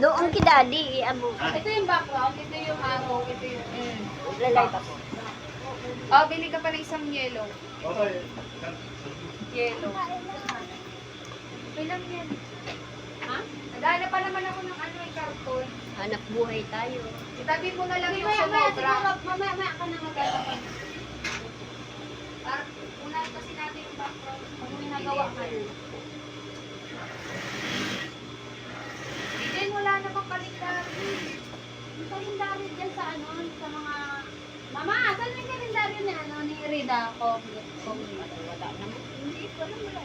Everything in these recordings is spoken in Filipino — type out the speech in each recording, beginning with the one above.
Doon ki daddy, amo. Ito yung background, ito yung arrow, ito yung... Mm. Lalay pa po. Oh, bili ka pa ng isang yellow. Yellow. Okay lang yan. Ha? Nagana pa naman ako ng ano yung karton. Hanap buhay tayo. Itabi mo na lang yung sumobra. mamaya, mamaya ka na magkakapan. Para unahin kasi natin yung background. Pag may nagawa ka na. Diyan wala namang kaligtaran. Yung kalendaryo dyan sa ano, sa mga... Mama, saan yung kalendaryo ni ano, ni Rida? Kung, kung, Wala naman. Hindi ko alam wala.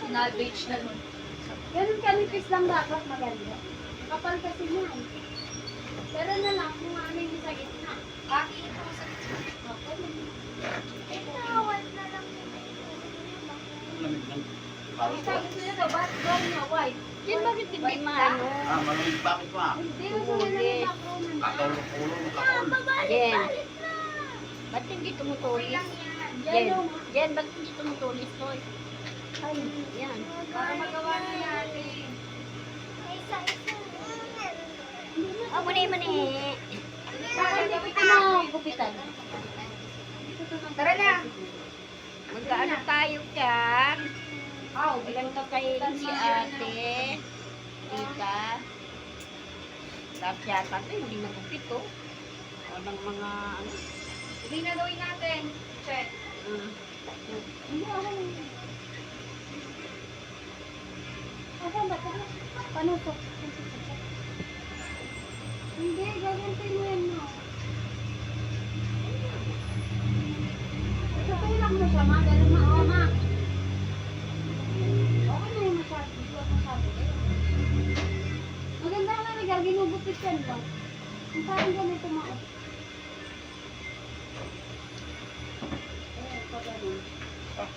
Sinalvage na nun. ganun kanipis lang dapat maganda. Kapal kasi niyan. Pero na lang, kung ano yung sa gitna. Bakit ito sa Okay. Inawal na lang Ang sa gitna nito, background niya, white. Yan bakit hindi maano? Ah, malamig bakit yung background na Kakaulo-ulo, kakaulo. Jen. Ba't hindi tumutulis? Jen. Jen, ba't hindi tumutulis? Ay, yan. Para magawa na natin. Ah, muni, muni. Baka hindi ko ito magupitan. Tara na. Magkaano tayo? Oh, Ilang ka kayo si ate? Tita? Tapos yata ito, hindi nagupit oh. Walang mga ano. Hindi na gawin natin. Check. Asan ba? Panusok. Hindi, gagantin mo yan mo. Tutulak mo siya, ma. Ganun yan ba? Ang parang ganito. Eh, pag ganun. Ah.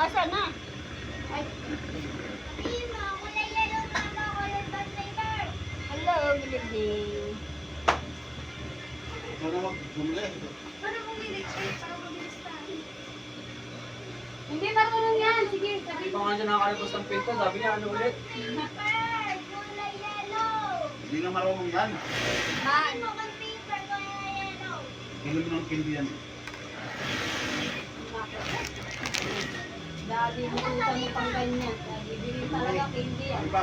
Asa na? Ay, Hello, good Ito na mag-bumili. Para bumili. Para mabilis tayo. Hindi marunong yan. Sige, sabi ba nga siya nakakalabas ng pinto? Sabi niya, ano ulit? Hindi na marunong yan. Man. Bilog ng pindi yan. Daddy, butusan mo pang ganyan. Daddy, bili talaga hindi yan. Ano ba?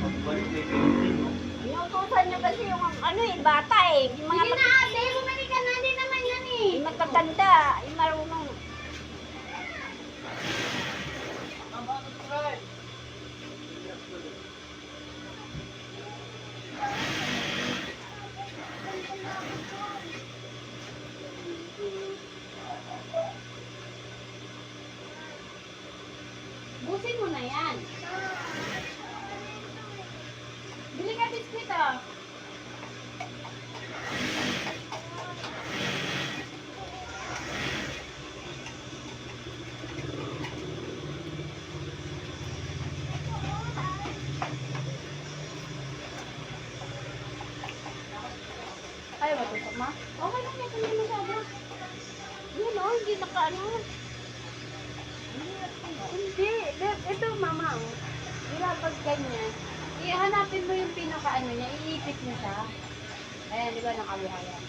Magbalik na yung no? Inutusan niyo kasi yung ano eh, bata eh. Yung mga Sige na, ate. Bumili ka na. Hindi naman yan eh. yung magtatanda, yung marunong. Busin mo na yan. Bili ka biskuit ah. Ay, matutok ma? Okay lang yan, hindi masyado. Yun oh, hindi nakaano. Hindi, ito mama, oh. Mira, pag ganyan, ihanapin mo yung pinaka-ano niya, iipit mo siya. Ayan, di ba, nakalihayan.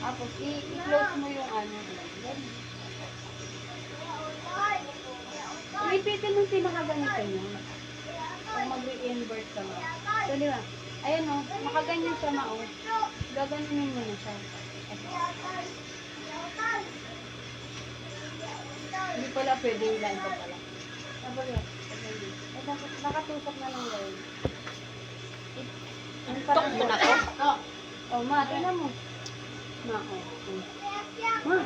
Tapos, i-close mo yung ano. Iipitin mo yung pinaka-ganito niya. Kung mag-invert ka nga. So, di ba? Ayan, oh, nakaganyan siya ma, oh. Gaganunin mo na siya. Hindi pala pwede yung line pa pala. Tapos yun. Eh, nakatusok na lang gawin. Ano Tok mo na to. Oh, oh ma, tingnan mo. Ma, oh. Ma,